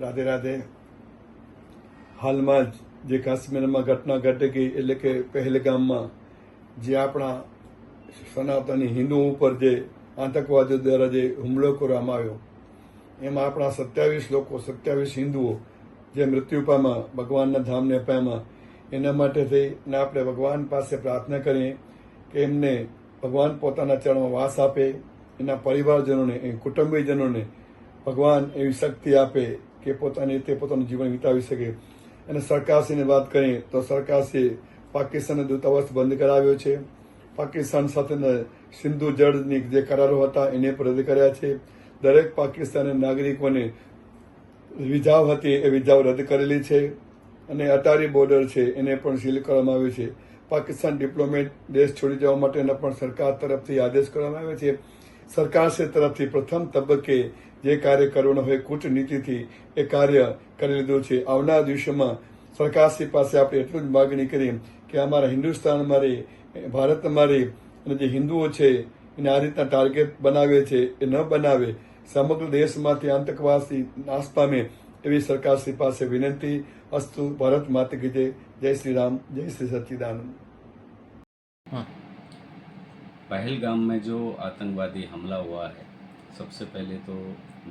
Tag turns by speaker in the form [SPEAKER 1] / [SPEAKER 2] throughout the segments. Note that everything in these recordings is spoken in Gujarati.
[SPEAKER 1] રાધે રાધે હાલમાં જ જે કાશ્મીરમાં ઘટના ઘટી ગઈ એટલે કે પહેલગામમાં જે આપણા સનાતની હિન્દુ ઉપર જે આતંકવાદીઓ દ્વારા જે હુમલો કરવામાં આવ્યો એમાં આપણા સત્યાવીસ લોકો સત્યાવીસ હિન્દુઓ જે મૃત્યુ પામ્યા ભગવાનના ધામને પામ્યા એના માટે થઈને આપણે ભગવાન પાસે પ્રાર્થના કરીએ કે એમને ભગવાન પોતાના ચરણમાં વાસ આપે, એના પરિવારજનોને એ કુટુંબીજનોને ભગવાન એવી શક્તિ આપે કે પોતાની રીતે પોતાનું જીવન વિતાવી શકે. અને સરકારશ્રીની વાત કરીએ તો સરકારશ્રીએ પાકિસ્તાનનો દૂતાવાસ બંધ કરાવ્યો છે. પાકિસ્તાન સાથેના સિંધુ જળની જે કરારો હતા એને પણ રદ કર્યા છે. દરેક પાકિસ્તાની નાગરિકોને વિઝાવ હતી એ વિઝાવ રદ કરેલી છે. અને અટારી બોર્ડર છે એને પણ સીલ કરવામાં આવ્યું છે. પાકિસ્તાન ડિપ્લોમેટ દેશ છોડી જવા માટેના પણ સરકાર તરફથી આદેશ કરવામાં આવ્યો છે. સરકારશ્રી તરફથી પ્રથમ તબક્કે જે કાર્ય કરવાનું હોય કૂટનીતિથી એ કાર્ય કરી લીધું છે આવનાર દિવસોમાં સરકારશ્રી પાસે આપણે એટલું જ માગણી કરી કે અમારા હિન્દુસ્તાનમાં રહી ભારતમાં રહી અને જે હિન્દુઓ છે એને આ રીતના ટાર્ગેટ બનાવે છે એ ન બનાવે સમગ્ર દેશમાંથી આતંકવાદથી નાશ પામે એવી સરકારશ્રી પાસે વિનંતી અસ્તુ ભારત માતા કી જય જય શ્રી રામ જય શ્રી સચ્ચિદાનંદ
[SPEAKER 2] पहलगाम में जो आतंकवादी हमला हुआ है सबसे पहले तो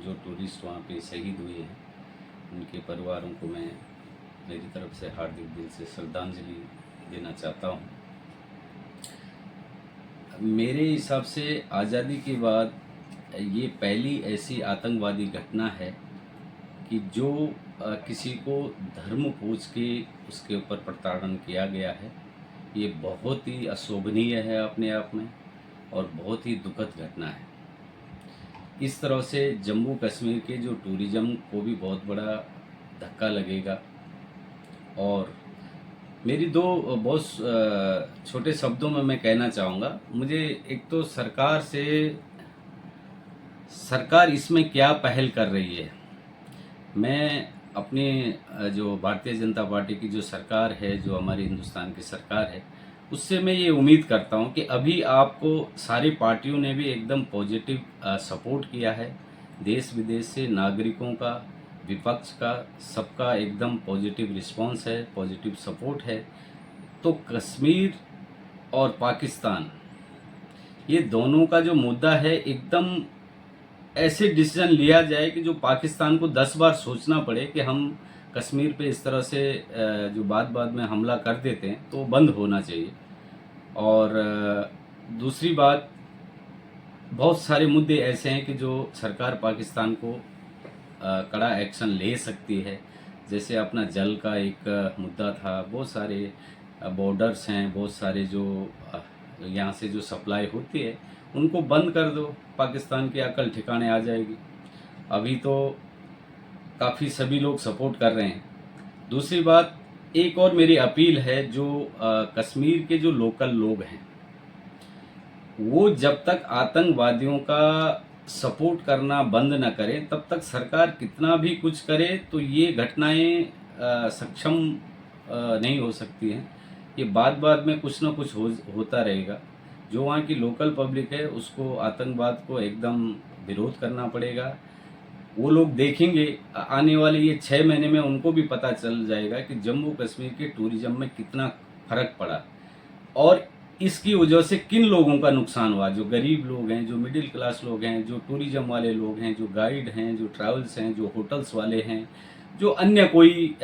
[SPEAKER 2] जो टूरिस्ट वहाँ पे शहीद हुए हैं, उनके परिवारों को मैं मेरी तरफ़ से हार्दिक दिल से श्रद्धांजलि देना चाहता हूँ। मेरे हिसाब से आज़ादी के बाद ये पहली ऐसी आतंकवादी घटना है कि जो किसी को धर्म पूछ के उसके ऊपर प्रताड़न किया गया है। ये बहुत ही अशोभनीय है अपने आप में और बहुत ही दुखद घटना है। इस तरह से जम्मू कश्मीर के जो टूरिज़्म को भी बहुत बड़ा धक्का लगेगा। और मेरी दो, बहुत छोटे शब्दों में मैं कहना चाहूँगा, मुझे एक तो सरकार से, सरकार इसमें क्या पहल कर रही है? मैं अपने जो भारतीय जनता पार्टी की जो सरकार है, जो हमारी हिंदुस्तान की सरकार है उससे मैं ये उम्मीद करता हूँ कि अभी आपको सारी पार्टियों ने भी एकदम पॉजिटिव सपोर्ट किया है। देश विदेश से नागरिकों का, विपक्ष का, सबका एकदम पॉजिटिव रिस्पांस है पॉजिटिव सपोर्ट है। तो कश्मीर और पाकिस्तान, ये दोनों का जो मुद्दा है, एकदम ऐसे डिसीज़न लिया जाए कि जो पाकिस्तान को दस बार सोचना पड़े कि हम कश्मीर पे इस तरह से जो बाद बाद में हमला कर देते हैं तो बंद होना चाहिए। और दूसरी बात, बहुत सारे मुद्दे ऐसे हैं कि जो सरकार पाकिस्तान को कड़ा एक्शन ले सकती है। जैसे अपना जल का एक मुद्दा था, बहुत सारे बॉर्डर्स हैं, बहुत सारे जो यहाँ से जो सप्लाई होती है, उनको बंद कर दो। पाकिस्तान की अकल ठिकाने आ जाएगी। अभी तो काफ़ी सभी लोग सपोर्ट कर रहे हैं। दूसरी बात एक और मेरी अपील है जो अ, कश्मीर के जो लोकल लोग हैं वो जब तक आतंकवादियों का सपोर्ट करना बंद न करें तब तक सरकार कितना भी कुछ करे तो ये घटनाएँ सक्षम अ, नहीं हो सकती हैं। ये बाद बाद में कुछ ना कुछ हो होता रहेगा। जो वहाँ की लोकल पब्लिक है उसको आतंकवाद को एकदम विरोध करना पड़ेगा। वो लोग देखेंगे आने वाले ये छः महीने में उनको भी पता चल जाएगा कि जम्मू कश्मीर के टूरिज़्म में कितना फ़र्क पड़ा। और इसकी वजह से किन लोगों का नुकसान हुआ? जो गरीब लोग हैं, जो मिडिल क्लास लोग हैं, जो टूरिज़्म वाले लोग हैं, जो गाइड हैं, जो ट्रैवल्स हैं, जो होटल्स वाले हैं, जो अन्य कोई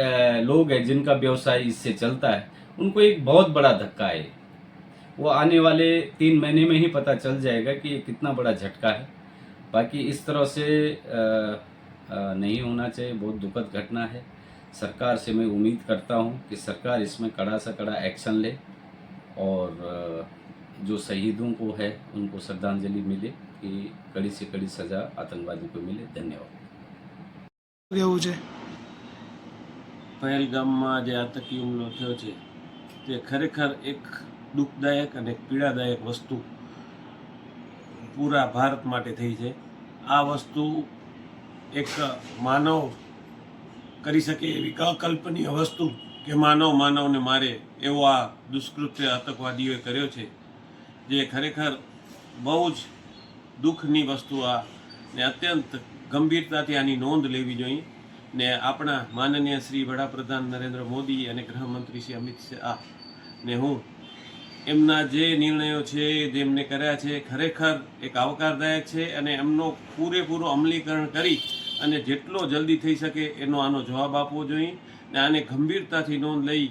[SPEAKER 2] लोग हैं जिनका व्यवसाय इससे चलता है, उनको एक बहुत बड़ा धक्का है। वो आने वाले तीन महीने में ही पता चल जाएगा कि ये कितना बड़ा झटका है। बाकी इस तरह से अ, अ, नहीं होना चाहिए बहुत दुखद घटना है सरकार से मैं उम्मीद करता हूँ कि सरकार इसमें कड़ा से कड़ा एक्शन ले और अ, जो शहीदों को है उनको श्रद्धांजलि मिले कि कड़ी से कड़ी सज़ा आतंकवादी को मिले धन्यवाद
[SPEAKER 3] રહેવું છે
[SPEAKER 4] પહેલગામમાં જે આતંકી હુમલો થયો છે તે ખરેખર એક દુઃખદાયક અને પીડાદાયક વસ્તુ પૂરા ભારત માટે થઈ છે આ વસ્તુ એક માનવ કરી શકે એવી અકલ્પનીય વસ્તુ કે માનવ માનવને મારે એવો આ દુષ્કૃત્ય આતંકવાદીઓએ કર્યો છે, જે ખરેખર બહુ જ દુઃખની વસ્તુ આ ને અત્યંત ગંભીરતાથી આની નોંધ લેવી જોઈએ ને આપણા માનનીય શ્રી વડાપ્રધાન નરેન્દ્ર મોદી અને ગૃહમંત્રી શ્રી અમિત શાહ ને હું એમના જે નિર્ણયો છે, જે એમને કર્યા છે, ખરેખર એક આવકારદાયક છે અને એમનો પૂરેપૂરો અમલીકરણ કરી અને જેટલો જલ્દી થઈ શકે એનો આનો જવાબ આપવો જોઈએ ને આને ગંભીરતાથી નોંધ લઈ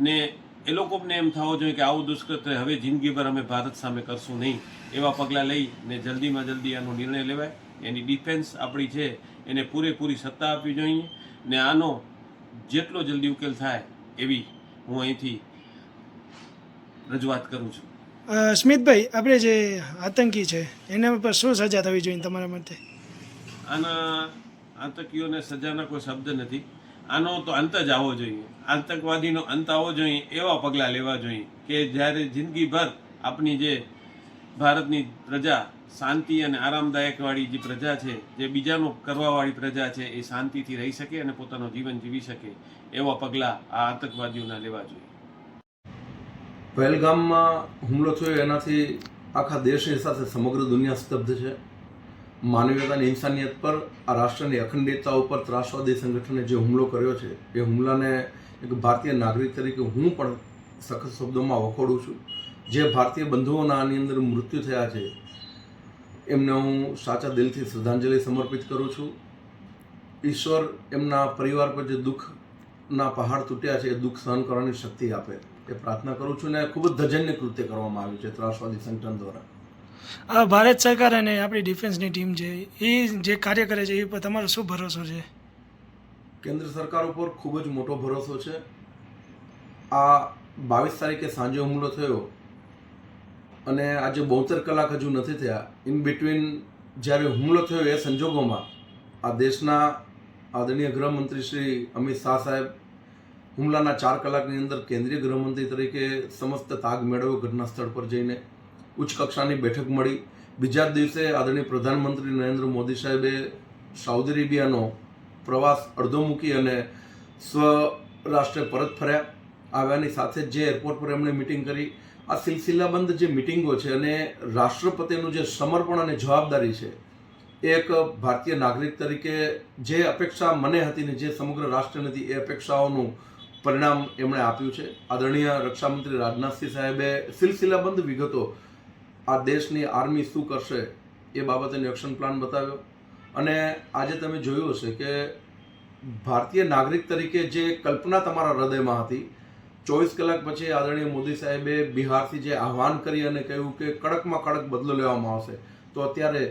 [SPEAKER 4] ને એ લોકોને એમ થવો જોઈએ કે આવું દુષ્કૃત્ય હવે જિંદગીભર અમે ભારત સામે કરશું નહીં. એવા પગલાં લઈ ને જલ્દીમાં જલ્દી આનો નિર્ણય લેવાય. એની ડિફેન્સ આપણી છે, એને પૂરેપૂરી સત્તા આપવી જોઈએ ને આનો જેટલો જલ્દી ઉકેલ થાય એવી હું અહીંથી રજૂઆત કરું છું.
[SPEAKER 3] સ્મિતભાઈ આપણે જે આતંકી છે એના પર શું સજા થવી જોઈએ તમારા મતે?
[SPEAKER 4] આના આતંકીઓને સજાના કોઈ શબ્દ નથી. આનો તો અંત જ આવવો જોઈએ. આતંકવાદીનો અંત આવવો જોઈએ એવા પગલાં લેવા જોઈએ કે જ્યારે જિંદગીભર આપની જે ભારતની પ્રજા શાંતિ અને આરામદાયકવાળી જે પ્રજા છે જે બીજાનું કરવાવાળી પ્રજા છે એ શાંતિથી રહી શકે અને પોતાનું જીવન જીવી શકે એવા પગલાં આ આતંકવાદીઓના લેવા જોઈએ.
[SPEAKER 5] પહેલગામમાં હુમલો થયો એનાથી આખા દેશની સાથે સમગ્ર દુનિયા સ્તબ્ધ છે. માનવીયતાની ઇન્સાનિયત પર આ રાષ્ટ્રની અખંડિતતા ઉપર ત્રાસવાદી સંગઠને જે હુમલો કર્યો છે, એ હુમલાને એક ભારતીય નાગરિક તરીકે હું પણ સખત શબ્દોમાં વખોડું છું. જે ભારતીય બંધુઓના આની અંદર મૃત્યુ થયા છે, એમને હું સાચા દિલથી શ્રદ્ધાંજલિ સમર્પિત કરું છું. ઈશ્વર એમના પરિવાર પર જે દુઃખના પહાડ તૂટ્યા છે, એ દુઃખ સહન કરવાની શક્તિ આપે. એ પ્રાર્થના કરું છું ને ખૂબ જ ધજન્ય કૃત્ય કરવામાં આવ્યું છે ત્રાસવાદી સંગઠન દ્વારા.
[SPEAKER 3] આ ભારત સરકાર અને આપણી ડિફેન્સની ટીમ છે એ જે કાર્ય કરે છે એ પર તમારો શું ભરોસો છે?
[SPEAKER 5] કેન્દ્ર સરકાર ઉપર ખૂબ જ મોટો ભરોસો છે. આ બાવીસ તારીખે સાંજે હુમલો થયો અને આજે બોતેર કલાક હજુ નથી થયા. ઇન બિટવીન જ્યારે હુમલો થયો એ સંજોગોમાં આ દેશના આદરણીય ગૃહમંત્રી શ્રી અમિત શાહ સાહેબ હુમલાના ચાર કલાકની અંદર કેન્દ્રીય ગૃહમંત્રી તરીકે સમસ્ત તાગ મેળવ્યો ઘટના સ્થળ પર જઈને. ઉચ્ચ કક્ષાની બેઠક મળી. બીજા જ દિવસે આદરણીય પ્રધાનમંત્રી નરેન્દ્ર મોદી સાહેબે સાઉદી અરેબિયાનો પ્રવાસ અડધો મૂકી અને સ્વરાષ્ટ્રે પરત ફર્યા. આવ્યાની સાથે જે એરપોર્ટ પર એમણે મિટિંગ કરી. આ સિલસિલાબંધ જે મિટિંગો છે અને રાષ્ટ્રપતિનું જે સમર્પણ અને જવાબદારી છે એક ભારતીય નાગરિક તરીકે જે અપેક્ષા મને હતી ને જે સમગ્ર રાષ્ટ્ર નથી, એ અપેક્ષાઓનું પરિણામ એમણે આપ્યું છે. આદરણીય રક્ષામંત્રી રાજનાથસિંહ સાહેબે સિલસિલાબંધ વિગતો આ દેશની આર્મી શું કરશે એ બાબતે એક્શન પ્લાન બતાવ્યો. અને આજે તમે જોયું હશે કે ભારતીય નાગરિક તરીકે જે કલ્પના તમારા હૃદયમાં હતી, ચોવીસ કલાક પછી આદરણીય મોદી સાહેબે બિહારથી જે આહવાન કરી અને કહ્યું કે કડકમાં કડક બદલો લેવામાં આવશે, તો અત્યારે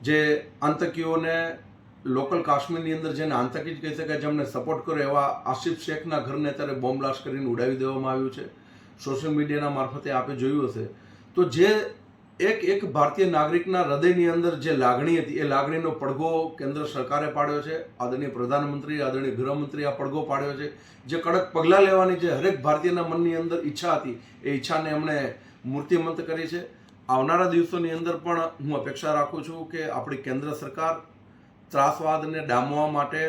[SPEAKER 5] જે આતંકીઓને લોકલ કાશ્મીરની અંદર જેને આતંકી જ કહી શકાય જેમને સપોર્ટ કર્યો એવા આસિફ શેખના ઘરને અત્યારે બોમ્બ બ્લાસ્ટ કરીને ઉડાવી દેવામાં આવ્યું છે. સોશિયલ મીડિયાના મારફતે આપે જોયું હશે. તો જે એક એક ભારતીય નાગરિકના હૃદયની અંદર જે લાગણી હતી, એ લાગણીનો પડઘો કેન્દ્ર સરકારે પાડ્યો છે, આદરણીય પ્રધાનમંત્રી, આદરણીય ગૃહમંત્રી આ પડઘો પાડ્યો છે. જે કડક પગલાં લેવાની જે હરેક ભારતીયના મનની અંદર ઈચ્છા હતી, એ ઈચ્છાને એમણે મૂર્તિમંત કરી છે. આવનારા દિવસોની અંદર પણ હું અપેક્ષા રાખું છું કે આપણી કેન્દ્ર સરકાર ત્રાસવાદને ડામવા માટે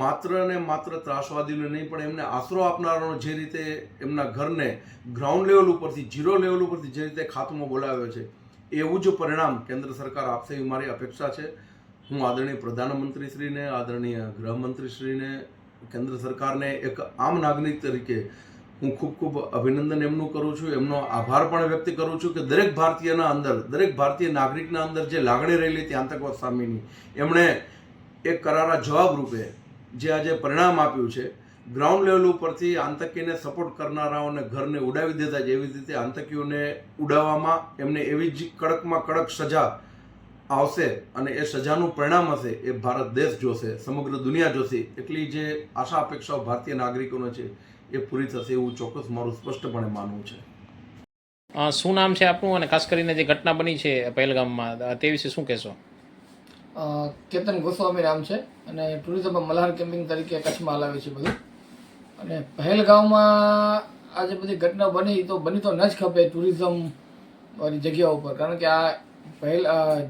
[SPEAKER 5] માત્ર ને માત્ર ત્રાસવાદીઓને નહીં, પણ એમને આશરો આપનારાનો જે રીતે એમના ઘરને ગ્રાઉન્ડ લેવલ ઉપરથી ઝીરો લેવલ ઉપરથી જે રીતે ખાતમો બોલાવ્યો છે, એવું જ પરિણામ કેન્દ્ર સરકાર આપશે એવી મારી અપેક્ષા છે. હું આદરણીય પ્રધાનમંત્રીશ્રીને, આદરણીય ગૃહમંત્રીશ્રીને, કેન્દ્ર સરકારને એક આમ નાગરિક તરીકે હું ખૂબ ખૂબ અભિનંદન એમનું કરું છું, એમનો આભાર પણ વ્યક્ત કરું છું કે દરેક ભારતીયના અંદર, દરેક ભારતીય નાગરિકના અંદર જે લાગણી રહેલી હતી આતંકવાદ સામેની, એમણે એક કરારા જવાબ રૂપે જે આજે પરિણામ આપ્યું છે ગ્રાઉન્ડ લેવલ ઉપરથી આતંકીને સપોર્ટ કરનારાઓને ઘરને ઉડાવી દેતા જ એવી રીતે આતંકીઓને ઉડાવવામાં, એમને એવી જ કડકમાં કડક સજા આવશે અને એ સજાનું પરિણામ હશે, એ ભારત દેશ જોશે, સમગ્ર દુનિયા જોશે, એટલી જે આશા અપેક્ષાઓ ભારતીય નાગરિકોનો છે એ પૂરી થશે એવું ચોક્કસ મારું સ્પષ્ટપણે માનવું છે.
[SPEAKER 6] શું નામ છે આપનું? અને ખાસ કરીને જે ઘટના બની છે પહેલગામમાં તે વિશે શું કહેશો?
[SPEAKER 7] કેતન ગોસ્વામી નામ છે અને ટુરિઝમ મલ્હાર કેમ્પિંગ તરીકે કચ્છમાં હલાવે છે બધું. અને પહેલગામમાં આ જે બધી ઘટના બની તો બની તો ન જ ખપે ટુરિઝમ વાળી જગ્યા ઉપર. કારણ કે આ પહેલ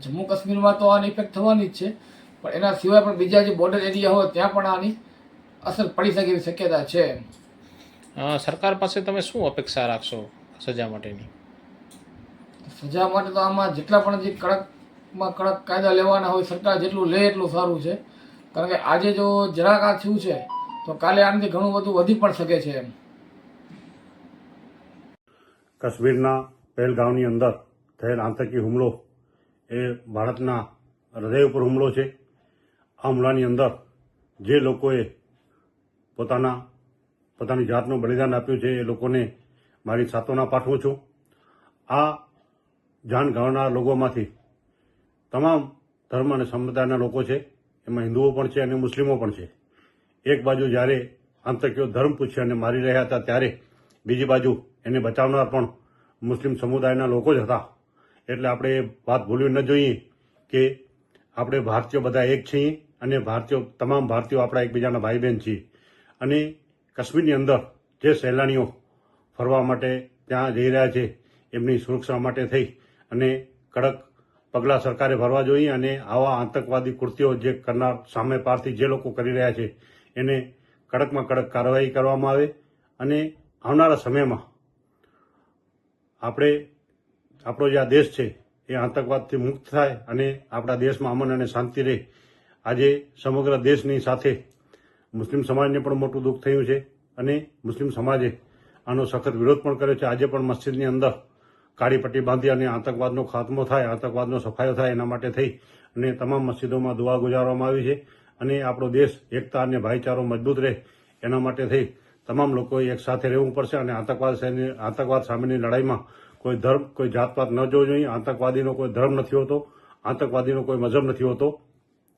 [SPEAKER 7] જમ્મુ કાશ્મીરમાં તો આની ઇફેક્ટ થવાની જ છે. પણ એના સિવાય પણ બીજા જે બોર્ડર એરિયા હોય ત્યાં પણ આની અસર પડી શકે એવી શક્યતા છે.
[SPEAKER 6] સરકાર પાસે તમે શું અપેક્ષા રાખશો સજા માટેની?
[SPEAKER 7] સજા માટે તો આમાં જેટલા પણ જે કડકમાં કડક કાયદા લેવાના હોય સરકાર જેટલું લે એટલું સારું છે. કારણ કે આજે જો જરાક આ થયું છે તો કાલે આનાથી ઘણું બધું વધી પણ શકે છે એમ.
[SPEAKER 8] કાશ્મીરના પહેલગાંવની અંદર થયેલ આતંકી હુમલો એ ભારતના હૃદય ઉપર હુમલો છે. આ હુમલાની અંદર જે લોકોએ પોતાના પોતાની જાતનું બલિદાન આપ્યું છે, એ લોકોને મારી સાતોના પાઠવું છું. આ જાન ગવાના લોકોમાંથી તમામ ધર્મ અને સંપ્રદાયના લોકો છે, એમાં હિન્દુઓ પણ છે અને મુસ્લિમો પણ છે. એક બાજુ જ્યારે આતંકીઓ ધર્મ પૂછ્યા અને મારી રહ્યા હતા, ત્યારે બીજી બાજુ એને બચાવનાર પણ મુસ્લિમ સમુદાયના લોકો જ હતા. એટલે આપણે એ વાત ભૂલવી ન જોઈએ કે આપણે ભારતીયો બધા એક છીએ અને ભારતીયો, તમામ ભારતીયો આપણા એકબીજાના ભાઈ બહેન છીએ. અને કાશ્મીરની અંદર જે સહેલાણીઓ ફરવા માટે ત્યાં જઈ રહ્યા છે, એમની સુરક્ષા માટે થઈ અને કડક પગલાં સરકારે ભરવા જોઈએ અને આવા આતંકવાદી કૃત્યો જે કરનાર સામે પારથી જે લોકો કરી રહ્યા છે, એને કડકમાં કડક કાર્યવાહી કરવામાં આવે અને આવનારા સમયમાં આપણે, આપણો જે આ દેશ છે, એ આતંકવાદથી મુક્ત થાય અને આપણા દેશમાં અમન અને શાંતિ રહે. આજે સમગ્ર દેશની સાથે મુસ્લિમ સમાજને પણ મોટું દુઃખ થયું છે અને મુસ્લિમ સમાજે આનો સખત વિરોધ પણ કર્યો છે. આજે પણ મસ્જિદની અંદર કાળી પટ્ટી બાંધી અને આતંકવાદનો ખાત્મો થાય, આતંકવાદનો સફાયો થાય એના માટે થઈ અને તમામ મસ્જિદોમાં દુઆ ગુજારવામાં આવી છે અને આપણો દેશ, એકતા અને ભાઈચારો મજબૂત રહે એના માટે થઈ. તમામ લોકોએ એક સાથે રહેવું પડશે અને આતંકવાદ આતંકવાદ સામેની લડાઈમાં કોઈ ધર્મ, કોઈ જાતપાત ન જોવો જોઈએ. આતંકવાદીનો કોઈ ધર્મ નથી હોતો, આતંકવાદીનો કોઈ મજહબ નથી હોતો.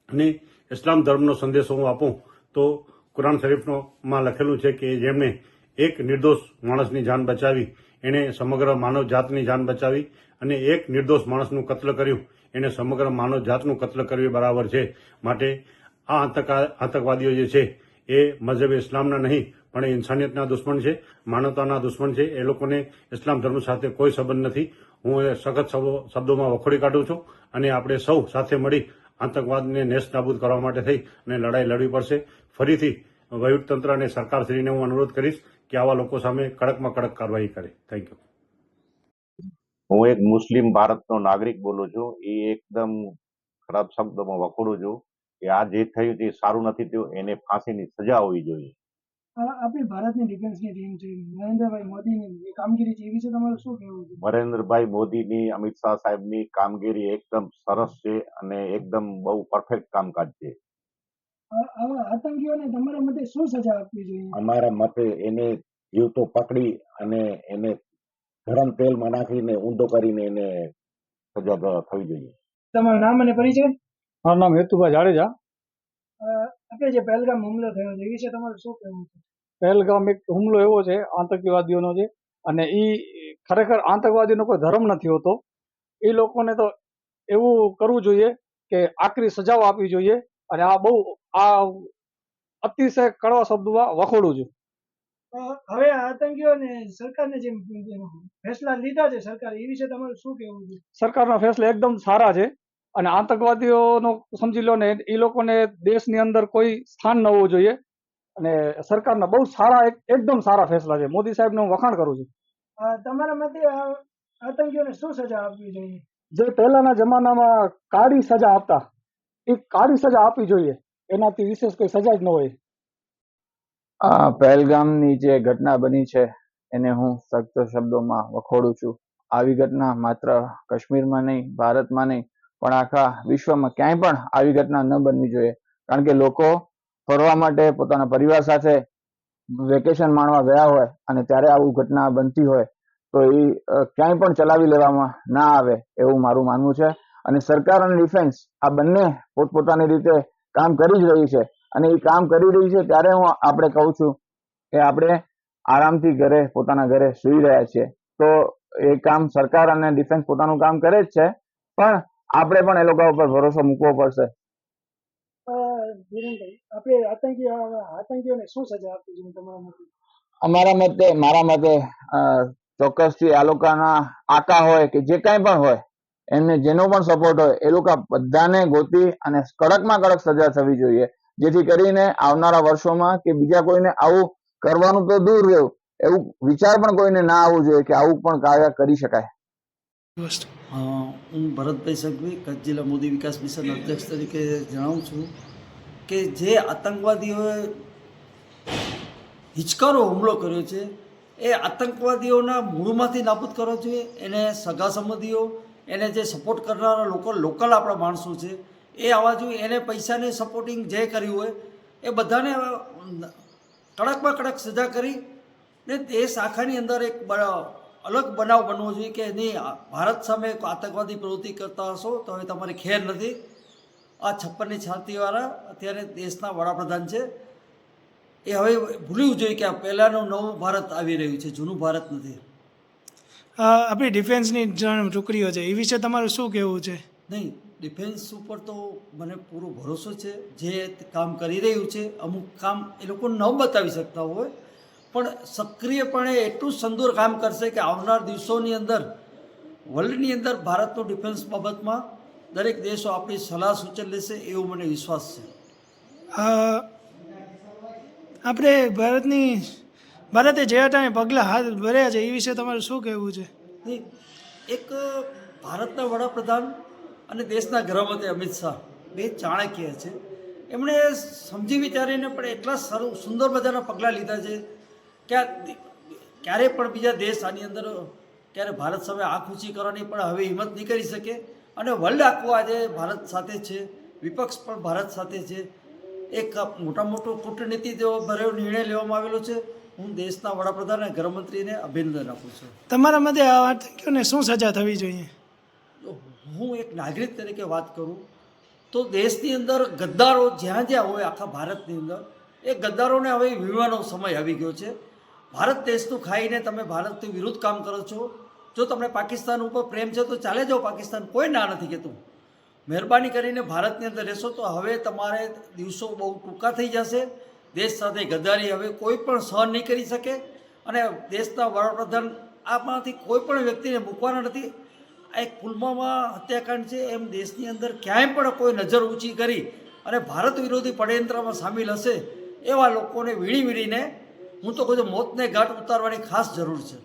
[SPEAKER 8] અને ઇસ્લામ ધર્મનો સંદેશો હું આપું તો કુરાન શરીફમાં લખેલું છે કે જેમણે એક નિર્દોષ માણસની જાન બચાવી, એણે સમગ્ર માનવ જાતની જાન બચાવી અને એક નિર્દોષ માણસનું કત્લ કર્યું, એણે સમગ્ર માનવ જાતનું કત્લ કર્યું બરાબર છે. માટે આ આતંકવાદીઓ જે છે, એ મજહબ ઇસ્લામના નહીં, પણ ઇન્સાનિયતના દુશ્મન છે, માનવતાના દુશ્મન છે. એ લોકોને ઇસ્લામ ધર્મ સાથે કોઈ સંબંધ નથી. હું એ સખત શબ્દોમાં વખોડી કાઢું છું અને આપણે સૌ સાથે મળી આતંકવાદને નેસ્ત નાબૂદ કરવા માટે થઈ અને લડાઈ લડવી પડશે. ફરીથી વહીવટતંત્ર અને સરકારશ્રીને હું અનુરોધ કરીશ કે આવા લોકો સામે કડકમાં કડક કાર્યવાહી કરે. થેન્ક યુ
[SPEAKER 9] હું એક મુસ્લિમ ભારતનો નાગરિક બોલું છું. એ એકદમ ખરાબ શબ્દોમાં વખોડું છું કે આ જે થયું તે સારું નથી થયું, એને ફાંસીની સજા હોવી જોઈએ.
[SPEAKER 3] આપણી ભારતની ડિફેન્સની ટીમ છે. નરેન્દ્રભાઈ મોદીની કામગીરી છે. એ વિશે તમારું શું કહેવું છે?
[SPEAKER 9] નરેન્દ્રભાઈ મોદીની અમિત શાહ સાહેબની કામગીરી એકદમ સરસ છે અને એકદમ બહુ પરફેક્ટ કામકાજ છે.
[SPEAKER 3] આવા આતંકીઓને તમારા મતે શું સજા આપવી જોઈએ?
[SPEAKER 9] અમારા મતે એને જીવતો પકડી અને એને ગરમ તેલમાં નાખીને ઊંધો કરીને એને સજા થવી જોઈએ.
[SPEAKER 3] તમારું નામ અને પરિચય?
[SPEAKER 10] મારું નામ હેતુભાઈ જાડેજા.
[SPEAKER 3] આપણે જે પહેલગામ હુમલો થયો છે એ વિશે તમારું શું કહેવું છે?
[SPEAKER 10] પહેલગામ એક હુમલો એવો છે આતંકવાદીઓનો છે અને એ ખરેખર આતંકવાદીનો કોઈ ધર્મ નથી હોતો. એ લોકોને તો એવું કરવું જોઈએ કે આકરી સજાઓ આપવી જોઈએ અને આ બહુ આ અતિશય કડવા શબ્દોમાં વખોડું છું.
[SPEAKER 3] હવે આતંકીઓને સરકારને જે ફેસલા લીધા છે સરકારે એ વિશે તમારું શું કહેવું છે?
[SPEAKER 10] સરકારના ફેસલા એકદમ સારા છે. અને આતંકવાદીઓનો સમજી લો ને એ લોકોને દેશની અંદર કોઈ સ્થાન ન હોવું જોઈએ. અને સરકારના બહુ સારા એકદમ સારા ફેસલા છે. મોદી સાહેબ હું વખાણ કરું છું.
[SPEAKER 3] તમારા મતે આતંકીઓને શું સજા આપવી જોઈએ?
[SPEAKER 10] જે પહેલાના જમાનામાં કાળી સજા આપતા એ કાળી સજા આપવી જોઈએ. એનાથી વિશેષ કોઈ સજા જ ન હોય.
[SPEAKER 11] આ પહેલગામની જે ઘટના બની છે એને હું સખ્ત શબ્દોમાં વખોડું છું. આવી ઘટના માત્ર કાશ્મીરમાં નહીં ભારતમાં નહીં પણ આખા વિશ્વમાં ક્યાંય પણ આવી ઘટના ન બનવી જોઈએ. કારણ કે લોકો ફરવા માટે પોતાના પરિવાર સાથે વેકેશન માણવા ગયા હોય અને ત્યારે આવું ઘટના બનતી હોય, તો એ ક્યાંય પણ ચલાવી લેવામાં ના આવે એવું મારું માનવું છે. અને સરકાર અને ડિફેન્સ આ બંને પોતપોતાની રીતે કામ કરી જ રહી છે. અને એ કામ કરી રહી છે ત્યારે હું આપણે કહું છું કે આપણે આરામથી ઘરે, પોતાના ઘરે સુઈ રહ્યા છીએ. તો એ કામ સરકાર અને ડિફેન્સ પોતાનું કામ કરે જ છે. પણ આપણે પણ એ લોકો ઉપર ભરોસો મૂકવો પડશે.
[SPEAKER 3] આપણે આતંકી આતંકીઓને શું સજા આપવી જોઈએ તમારા મતે?
[SPEAKER 11] અમારા મતે મારા મતે ચોક્કસથી આ લોકોના આકા હોય કે જે કાંઈ પણ હોય એમને જેનો પણ સપોર્ટ હોય એ લોકો બધાને ગોતી અને કડકમાં કડક સજા થવી જોઈએ. જેથી કરીને આવનારા વર્ષોમાં કે બીજા કોઈને આવું કરવાનું તો દૂર રહ્યું એવું વિચાર પણ કોઈને ના આવવું જોઈએ કે આવું પણ કાર્ય કરી શકાય.
[SPEAKER 12] હું ભરતભાઈ સગવી, કચ્છ જિલ્લા મોદી વિકાસ મિશન અધ્યક્ષ તરીકે જણાવું છું કે જે આતંકવાદીઓએ હિચકારો હુમલો કર્યો છે, એ આતંકવાદીઓના મૂળમાંથી નાબૂદ કરવો જોઈએ એને સગા સંબંધીઓ, એને જે સપોર્ટ કરનારા લોકલ લોકલ આપણા માણસો છે, એ આવવા જોઈએ એને પૈસાની સપોર્ટિંગ જે કર્યું હોય, એ બધાને કડકમાં કડક સજા કરી ને દેશ આખાની અંદર એક અલગ બનાવ બનવો જોઈએ કે નહીં ભારત સામે આતંકવાદી પ્રવૃત્તિ કરતા હશો તો હવે તમારી ખેર નથી. આ છપ્પનની છાતીવાળા અત્યારે દેશના વડાપ્રધાન છે. એ હવે ભૂલવું જોઈએ કે આ પહેલાંનું નવું ભારત આવી રહ્યું છે જૂનું ભારત નથી.
[SPEAKER 3] આપણી ડિફેન્સની છોકરીઓ ટુકડીઓ છે એ વિશે તમારું શું કહેવું છે?
[SPEAKER 12] નહીં ડિફેન્સ ઉપર તો મને પૂરો ભરોસો છે. જે કામ કરી રહ્યું છે અમુક કામ એ લોકો ન બતાવી શકતા હોય. પણ સક્રિયપણે એટલું સંદૂર કામ કરશે કે આવનાર દિવસોની અંદર વર્લ્ડની અંદર ભારતનું ડિફેન્સ બાબતમાં દરેક દેશો આપણી સલાહ સૂચન લેશે એવો મને વિશ્વાસ છે.
[SPEAKER 3] આપણે ભારતની ભારતે જે ટાઈમે પગલાં હાથ ભર્યા છે એ વિશે તમારું શું કહેવું છે?
[SPEAKER 12] એક ભારતના વડાપ્રધાન અને દેશના ગૃહમંત્રી અમિત શાહ બે ચાણક્ય છે. એમણે સમજી વિચારીને પણ એટલા સારું સુંદર મજાના પગલાં લીધા છે. કે ક્યારે ક્યારેય પણ બીજા દેશ આની અંદર ક્યારે ભારત સામે આંખ ઊંચી કરવાની પણ હવે હિંમત નહીં કરી શકે. અને વર્લ્ડ આખું આજે ભારત સાથે છે વિપક્ષ પણ ભારત સાથે છે. એક મોટા મોટો કૂટનીતિ જેવો ભર્યો નિર્ણય લેવામાં આવેલો છે. હું દેશના વડાપ્રધાન અને ગૃહમંત્રીને અભિનંદન આપું છું.
[SPEAKER 3] તમારા મતે આ આતંકીઓને શું સજા થવી જોઈએ?
[SPEAKER 12] હું એક નાગરિક તરીકે વાત કરું તો દેશની અંદર ગદ્દારો જ્યાં જ્યાં હોય આખા ભારતની અંદર એ ગદ્દારોને હવે વીણવાનો સમય આવી ગયો છે. ભારત દેશનું ખાઈને તમે ભારતની વિરુદ્ધ કામ કરો છો. જો તમને પાકિસ્તાન ઉપર પ્રેમ છે તો ચાલે જાઓ પાકિસ્તાન, કોઈ ના નથી કહેતું મહેરબાની કરીને ભારતની અંદર રહેશો તો હવે તમારે દિવસો બહુ ટૂંકા થઈ જશે. દેશ સાથે ગદ્દારી હવે કોઈ પણ સહન નહીં કરી શકે અને દેશના વડાપ્રધાન આમાંથી કોઈ પણ વ્યક્તિને મૂકવાના નથી. આ એક પુલવામા હત્યાકાંડ છે, એમ દેશની અંદર ક્યાંય પણ કોઈ નજર ઊંચી કરી અને ભારત વિરોધી પડયંત્રમાં સામેલ હશે એવા લોકોને વીણી વીણીને હું તો કહું છું મોતને ઘાટ ઉતારવાની ખાસ જરૂર છે.